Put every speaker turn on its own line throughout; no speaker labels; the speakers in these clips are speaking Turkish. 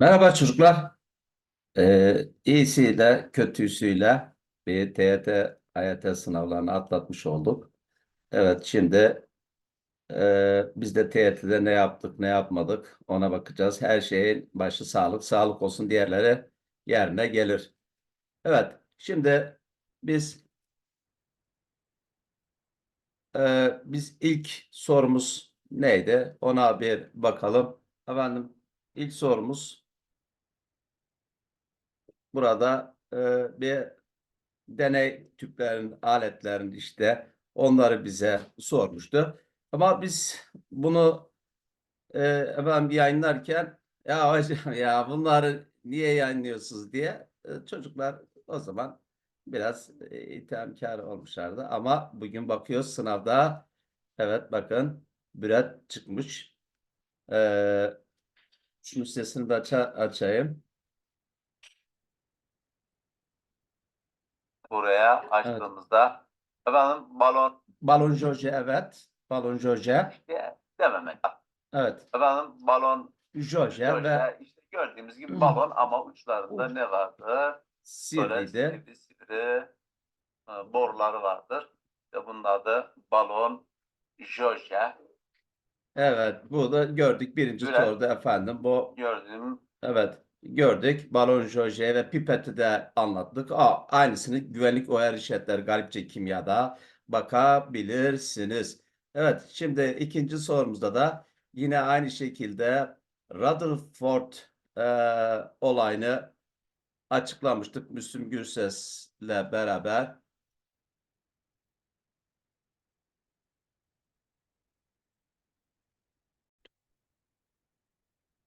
Merhaba çocuklar. Ee, iyisiyle kötüsüyle bir TYT AYT sınavlarını atlatmış olduk. Evet şimdi e, biz de TYT'de ne yaptık ne yapmadık ona bakacağız. Her şeyin başı sağlık. Sağlık olsun diğerleri yerine gelir. Evet şimdi biz e, biz ilk sorumuz neydi? Ona bir bakalım. Efendim ilk sorumuz burada e, bir deney tüplerin, aletlerin işte onları bize sormuştu. Ama biz bunu e, efendim yayınlarken ya hocam ya bunları niye yayınlıyorsunuz diye e, çocuklar o zaman biraz e, ithamkar olmuşlardı. Ama bugün bakıyoruz sınavda evet bakın büret çıkmış. E, şunun sesini de aça- açayım.
Buraya açtığımızda efendim balon
Balon Joje evet. Balon Joje.
diye dememek.
Evet.
Efendim balon
Joje ve
işte gördüğümüz gibi balon ama uçlarında ne vardı?
Sivriydi.
sivri sivri e, boruları vardır. Ve bunun adı balon Joje.
Evet, bu da gördük birinci
Güzel.
soruda efendim. Bu
Gördüğüm
evet gördük. Balon Joje ve pipeti de anlattık. Aa, aynısını güvenlik uyarı işaretleri galipçe kimyada bakabilirsiniz. Evet, şimdi ikinci sorumuzda da yine aynı şekilde Rutherford e, olayını açıklamıştık Müslüm Gürses'le beraber.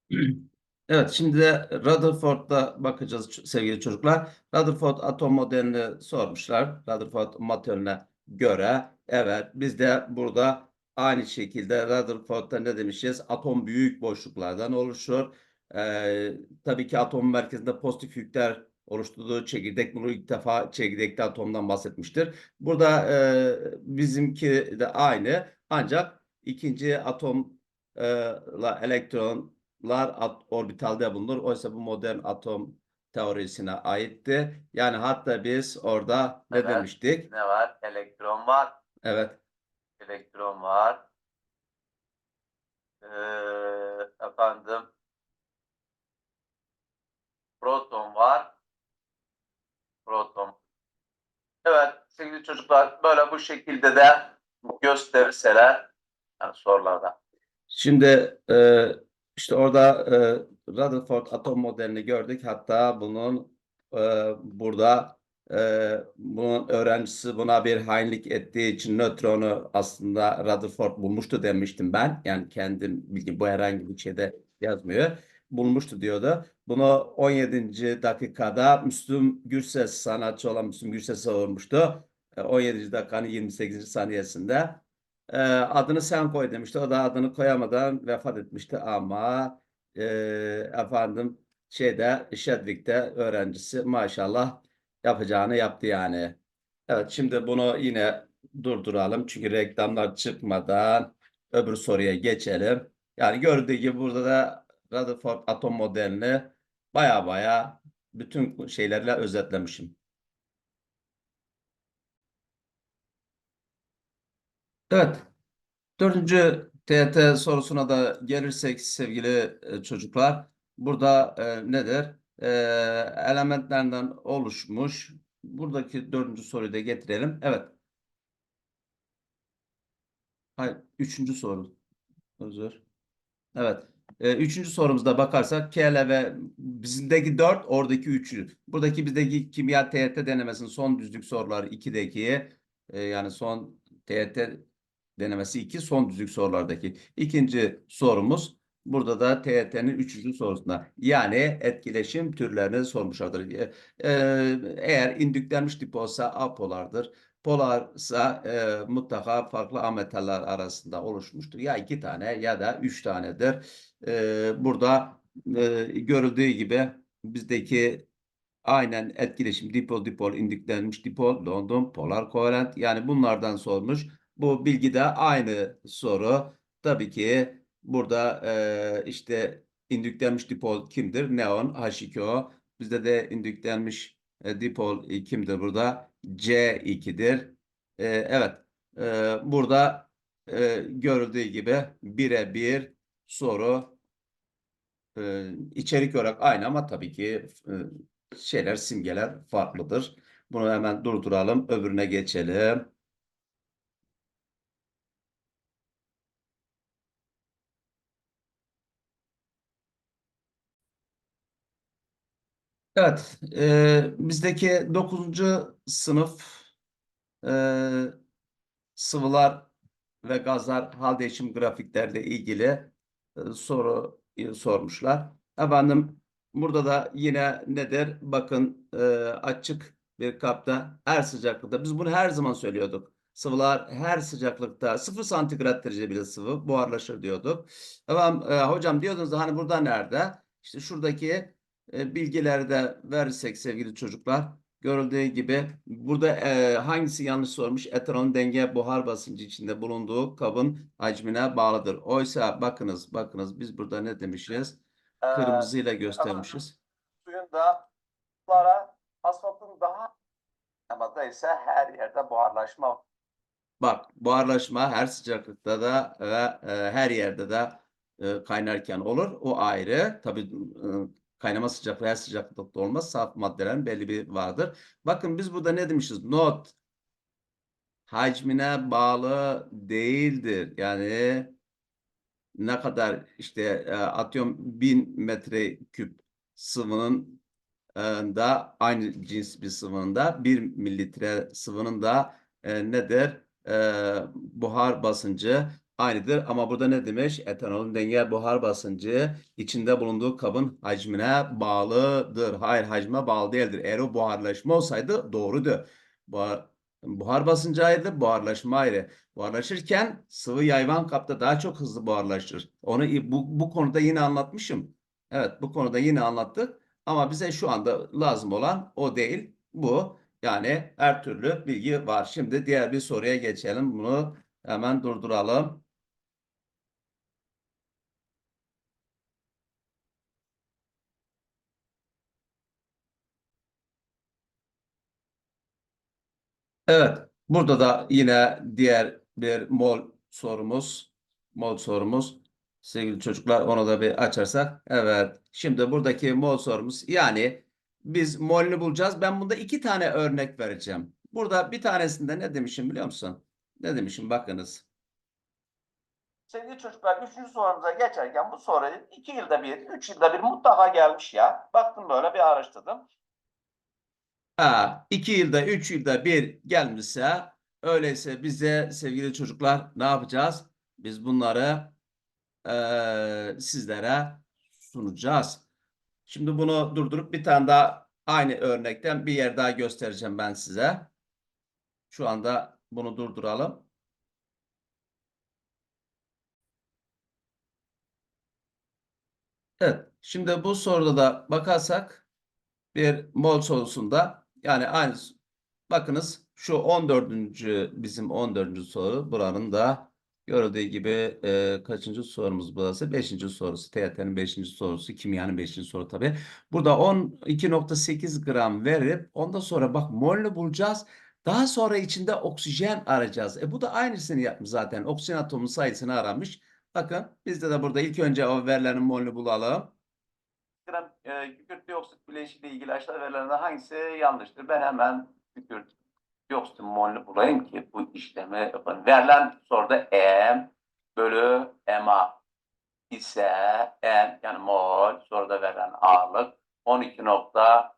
Evet, şimdi de Rutherford'da bakacağız sevgili çocuklar. Rutherford atom modelini sormuşlar. Rutherford modeline göre. Evet, biz de burada aynı şekilde Rutherford'da ne demişiz? Atom büyük boşluklardan oluşur. Ee, tabii ki atomun merkezinde pozitif yükler oluşturduğu çekirdek. Bunu ilk defa çekirdekli atomdan bahsetmiştir. Burada e, bizimki de aynı. Ancak ikinci atomla elektron lar orbitalde bulunur. Oysa bu modern atom teorisine aitti. Yani hatta biz orada ne
Evet.
demiştik?
ne var? Elektron var.
Evet.
Elektron var. Ee, efendim proton var. Proton. Evet sevgili çocuklar böyle bu şekilde de gösterirseler yani sorularda.
Şimdi e, işte orada e, Rutherford atom modelini gördük. Hatta bunun e, burada e, bunun öğrencisi buna bir hainlik ettiği için nötronu aslında Rutherford bulmuştu demiştim ben. Yani kendim bildiğim bu herhangi bir şeyde yazmıyor. Bulmuştu diyordu. Bunu 17. dakikada Müslüm Gürses sanatçı olan Müslüm Gürses'e sormuştu. E, 17. dakikanın 28. saniyesinde. Ee, adını sen koy demişti. O da adını koyamadan vefat etmişti ama e, efendim şeyde Şedvik'te öğrencisi maşallah yapacağını yaptı yani. Evet şimdi bunu yine durduralım çünkü reklamlar çıkmadan öbür soruya geçelim. Yani gördüğü gibi burada da Rutherford atom modelini baya baya bütün şeylerle özetlemişim. Evet. Dördüncü TYT sorusuna da gelirsek sevgili e, çocuklar. Burada e, nedir? E, elementlerden oluşmuş. Buradaki dördüncü soruyu da getirelim. Evet. Hayır, üçüncü soru. Özür. Evet. E, üçüncü sorumuzda bakarsak KL ve bizimdeki 4, oradaki 3'ü. Buradaki bizdeki kimya TYT denemesinin son düzlük soruları 2'deki e, yani son TYT denemesi 2 son düzlük sorulardaki. İkinci sorumuz burada da TYT'nin üçüncü sorusunda. Yani etkileşim türlerini sormuşlardır. E, e, eğer indüklenmiş tip olsa apolardır. Polarsa e, mutlaka farklı ametaller arasında oluşmuştur. Ya iki tane ya da üç tanedir. E, burada e, görüldüğü gibi bizdeki aynen etkileşim dipol dipol indüklenmiş dipol London polar kovalent yani bunlardan sormuş. Bu bilgi de aynı soru. Tabii ki burada e, işte indüklenmiş dipol kimdir? Neon H2O. Bizde de indüklenmiş e, dipol e, kimdir burada? C2'dir. E, evet. E, burada e, görüldüğü gibi birebir soru e, içerik olarak aynı ama tabii ki e, şeyler, simgeler farklıdır. Bunu hemen durduralım. Öbürüne geçelim. Evet, e, bizdeki 9. sınıf e, sıvılar ve gazlar hal değişim grafiklerle ilgili e, soru e, sormuşlar. Efendim burada da yine nedir? Bakın e, açık bir kapta her sıcaklıkta biz bunu her zaman söylüyorduk. Sıvılar her sıcaklıkta 0 santigrat derece bile sıvı buharlaşır diyorduk. Efendim e, hocam diyordunuz da hani burada nerede? İşte şuradaki e, bilgileri de verirsek sevgili çocuklar görüldüğü gibi burada e, hangisi yanlış sormuş? Etanolün denge buhar basıncı içinde bulunduğu kabın hacmine bağlıdır. Oysa bakınız bakınız biz burada ne demişiz?
Ee,
Kırmızıyla göstermişiz.
suyun da sulara asfaltın daha ama ise her yerde buharlaşma
Bak buharlaşma her sıcaklıkta da ve e, her yerde de e, kaynarken olur. O ayrı. Tabii e, kaynama sıcaklığı her sıcaklıkta olmaz. Saf maddelerin belli bir vardır. Bakın biz burada ne demişiz? Not hacmine bağlı değildir. Yani ne kadar işte e, atıyorum 1000 metreküp sıvının e, da aynı cins bir sıvının da 1 mililitre sıvının da e, nedir? E, buhar basıncı aynıdır. Ama burada ne demiş? Etanolün denge buhar basıncı içinde bulunduğu kabın hacmine bağlıdır. Hayır hacme bağlı değildir. Eğer o buharlaşma olsaydı doğrudu. Buhar, buhar basıncı ayrıdır, buharlaşma ayrı. Buharlaşırken sıvı yayvan kapta daha çok hızlı buharlaşır. Onu bu, bu konuda yine anlatmışım. Evet bu konuda yine anlattık. Ama bize şu anda lazım olan o değil. Bu. Yani her türlü bilgi var. Şimdi diğer bir soruya geçelim. Bunu hemen durduralım. Evet. Burada da yine diğer bir mol sorumuz. Mol sorumuz. Sevgili çocuklar onu da bir açarsak. Evet. Şimdi buradaki mol sorumuz. Yani biz molünü bulacağız. Ben bunda iki tane örnek vereceğim. Burada bir tanesinde ne demişim biliyor musun? Ne demişim bakınız.
Sevgili çocuklar, üçüncü sorumuza geçerken bu soru iki yılda bir, üç yılda bir mutlaka gelmiş ya. Baktım böyle bir araştırdım.
Ha, iki yılda, üç yılda bir gelmişse öyleyse bize sevgili çocuklar ne yapacağız? Biz bunları eee, sizlere sunacağız. Şimdi bunu durdurup bir tane daha aynı örnekten bir yer daha göstereceğim ben size. Şu anda bunu durduralım. Evet. Şimdi bu soruda da bakarsak bir mol sorusunda yani aynı bakınız şu 14. bizim 14. soru buranın da görüldüğü gibi e, kaçıncı sorumuz burası? 5. sorusu. TYT'nin 5. sorusu. Kimyanın 5. soru tabii. Burada 12.8 gram verip ondan sonra bak molünü bulacağız. Daha sonra içinde oksijen arayacağız. E bu da aynısını yapmış zaten. Oksijen atomunun sayısını aramış. Bakın bizde de burada ilk önce o verilerin molünü bulalım.
Gram e, kükürt dioksit bileşiğiyle ilgili aşağıda verilenlerden hangisi yanlıştır? Ben hemen kükürt dioksit molünü bulayım ki bu işlemi yapalım. Verilen soruda M bölü MA ise N yani mol soruda verilen ağırlık 12.8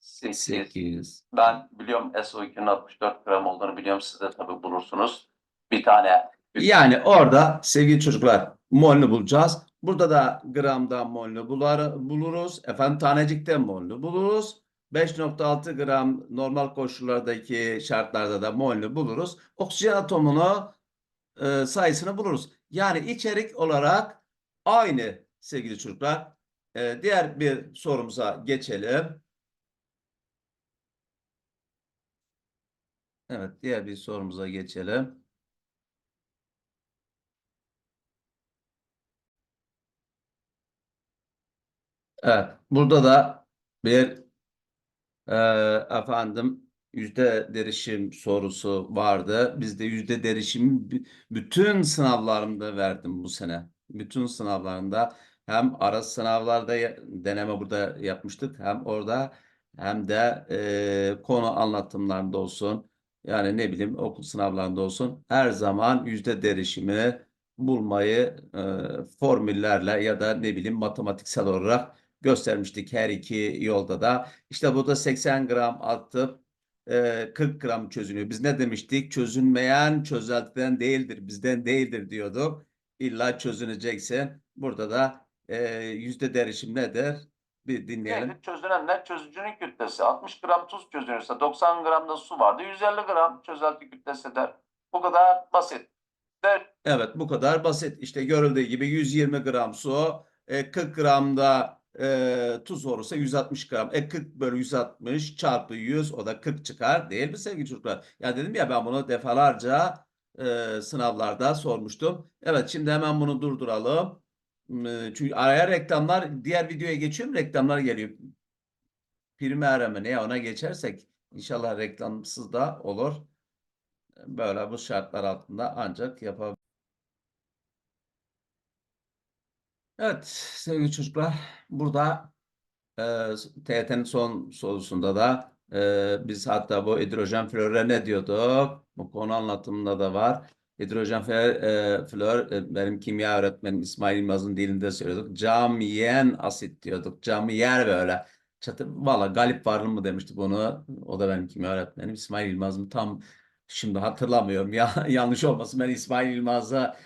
8.
ben biliyorum SO2'nin 64 gram olduğunu biliyorum siz de tabii bulursunuz. Bir tane
Yani orada sevgili çocuklar molünü bulacağız. Burada da gramda bular, buluruz. Efendim tanecikte molünü buluruz. 5.6 gram normal koşullardaki şartlarda da molünü buluruz. Oksijen atomunu e, sayısını buluruz. Yani içerik olarak aynı sevgili çocuklar. E, diğer bir sorumuza geçelim. Evet, diğer bir sorumuza geçelim. Evet, burada da bir e, efendim yüzde derişim sorusu vardı. Bizde yüzde derişim bütün sınavlarımda verdim bu sene. Bütün sınavlarında hem ara sınavlarda deneme burada yapmıştık hem orada hem de e, konu anlatımlarında olsun. Yani ne bileyim okul sınavlarında olsun her zaman yüzde derişimi bulmayı e, formüllerle ya da ne bileyim matematiksel olarak göstermiştik her iki yolda da. İşte burada 80 gram atıp e, 40 gram çözünüyor. Biz ne demiştik? Çözünmeyen çözeltiden değildir, bizden değildir diyorduk. İlla çözüneceksin. Burada da e, yüzde derişim nedir? Bir dinleyelim.
Neydi? Çözünen ne? Çözücünün kütlesi. 60 gram tuz çözünürse 90 gram da su vardı. 150 gram çözelti kütlesi der. Bu kadar basit. Der.
Evet bu kadar basit. İşte görüldüğü gibi 120 gram su, e, 40 gram da e, tuz olursa 160 gram. E 40 bölü 160 çarpı 100 o da 40 çıkar değil mi sevgili çocuklar? Ya dedim ya ben bunu defalarca e, sınavlarda sormuştum. Evet şimdi hemen bunu durduralım. E, Çünkü araya reklamlar diğer videoya geçiyor mu? Reklamlar geliyor. Primera mı ne ona geçersek inşallah reklamsız da olur. Böyle bu şartlar altında ancak yapabiliriz. Evet sevgili çocuklar burada e, TYT'nin son sorusunda da e, biz hatta bu hidrojen flöre ne diyorduk? Bu konu anlatımında da var. Hidrojen flör, e, flör e, benim kimya öğretmenim İsmail Yılmaz'ın dilinde söylüyorduk. Camiyen asit diyorduk. Camiyer böyle. Çatı, valla Galip Varlı mı demişti bunu. O da benim kimya öğretmenim. İsmail Yılmaz'ın tam şimdi hatırlamıyorum. Ya, yanlış olmasın ben İsmail Yılmaz'a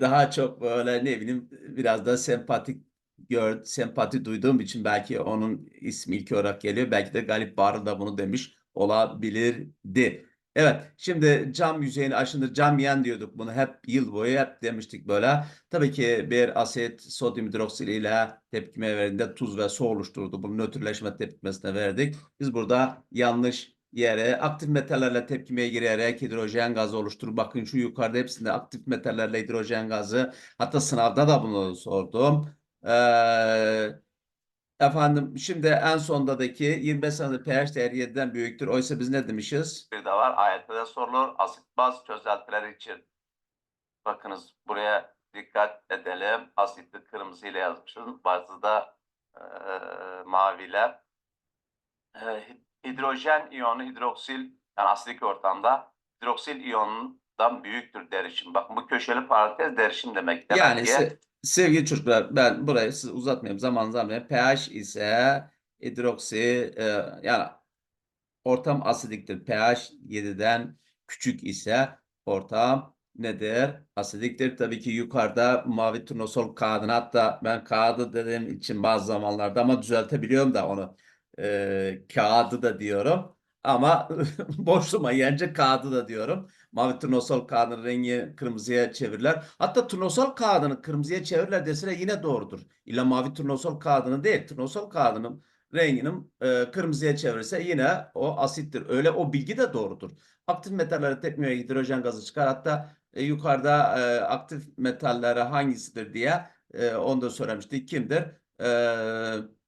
daha çok böyle ne bileyim biraz da sempatik gör, sempati duyduğum için belki onun ismi ilk olarak geliyor. Belki de Galip Bağrı da bunu demiş olabilirdi. Evet, şimdi cam yüzeyini aşındır, cam yen diyorduk bunu hep yıl boyu hep demiştik böyle. Tabii ki bir asit sodyum hidroksil ile tepkime verdiğinde tuz ve su oluşturdu. Bunu nötrleşme tepkimesine verdik. Biz burada yanlış yere aktif metallerle tepkimeye girerek hidrojen gazı oluşturur. Bakın şu yukarıda hepsinde aktif metallerle hidrojen gazı. Hatta sınavda da bunu sordum. Ee, efendim şimdi en sondaki 25 saniyede pH değeri 7'den büyüktür. Oysa biz ne demişiz?
Bir de var. Ayette de sorulur. Asit baz çözeltiler için. Bakınız buraya dikkat edelim. Asitli kırmızı ile yazmışız. Bazı da e, maviyle. E, hidrojen iyonu hidroksil yani asidik ortamda hidroksil iyonundan büyüktür derişim. Bakın bu köşeli parantez derişim demek. Demek
Yani
ki
se- sevgili çocuklar ben burayı siz uzatmayayım zaman zaman pH ise hidroksi e, yani ortam asidiktir. pH 7'den küçük ise ortam nedir? Asidiktir. Tabii ki yukarıda mavi turnosol kağıdını hatta ben kağıdı dediğim için bazı zamanlarda ama düzeltebiliyorum da onu e, kağıdı da diyorum. Ama boşluğuma yence kağıdı da diyorum. Mavi turnosol kağıdının rengi kırmızıya çevirirler. Hatta turnosol kağıdını kırmızıya çevirirler deseler yine doğrudur. İlla mavi turnosol kağıdını değil. Turnosol kağıdının renginin e, kırmızıya çevirirse yine o asittir. Öyle o bilgi de doğrudur. Aktif metallere tepkimeye hidrojen gazı çıkar. Hatta e, yukarıda e, aktif metallere hangisidir diye e, onu da söylemiştik. Kimdir? E,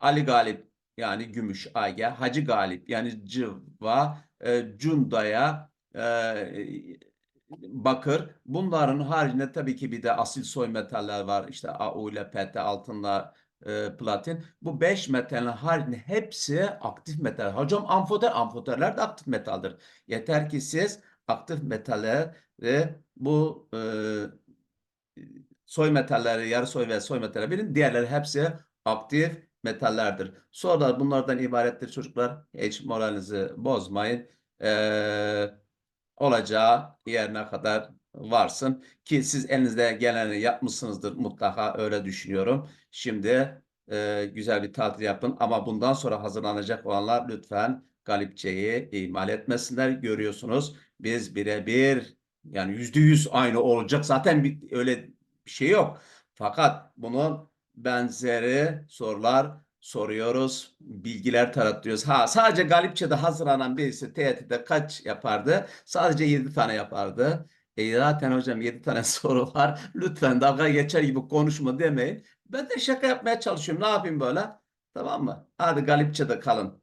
Ali Galip yani gümüş Age, Hacı Galip yani cıva, e, Cunda'ya e, bakır. Bunların haricinde tabii ki bir de asil soy metaller var. İşte AU ile PT, altınla e, platin. Bu 5 metalin haricinde hepsi aktif metal. Hocam amfoter, amfoterler de aktif metaldir. Yeter ki siz aktif metalleri bu e, soy metalleri, yarı soy ve soy metalleri bilin. Diğerleri hepsi aktif metallerdir. Sorular bunlardan ibarettir çocuklar. Hiç moralinizi bozmayın. Ee, olacağı yerine kadar varsın. Ki siz elinizde geleni yapmışsınızdır mutlaka öyle düşünüyorum. Şimdi e, güzel bir tatil yapın ama bundan sonra hazırlanacak olanlar lütfen Galipçe'yi ihmal etmesinler. Görüyorsunuz biz birebir yani yüzde yüz aynı olacak. Zaten bir, öyle bir şey yok. Fakat bunun benzeri sorular soruyoruz. Bilgiler taratlıyoruz. Ha sadece Galipçe'de hazırlanan birisi TYT'de kaç yapardı? Sadece 7 tane yapardı. E zaten hocam 7 tane soru var. Lütfen dalga geçer gibi konuşma demeyin. Ben de şaka yapmaya çalışıyorum. Ne yapayım böyle? Tamam mı? Hadi Galipçe'de kalın.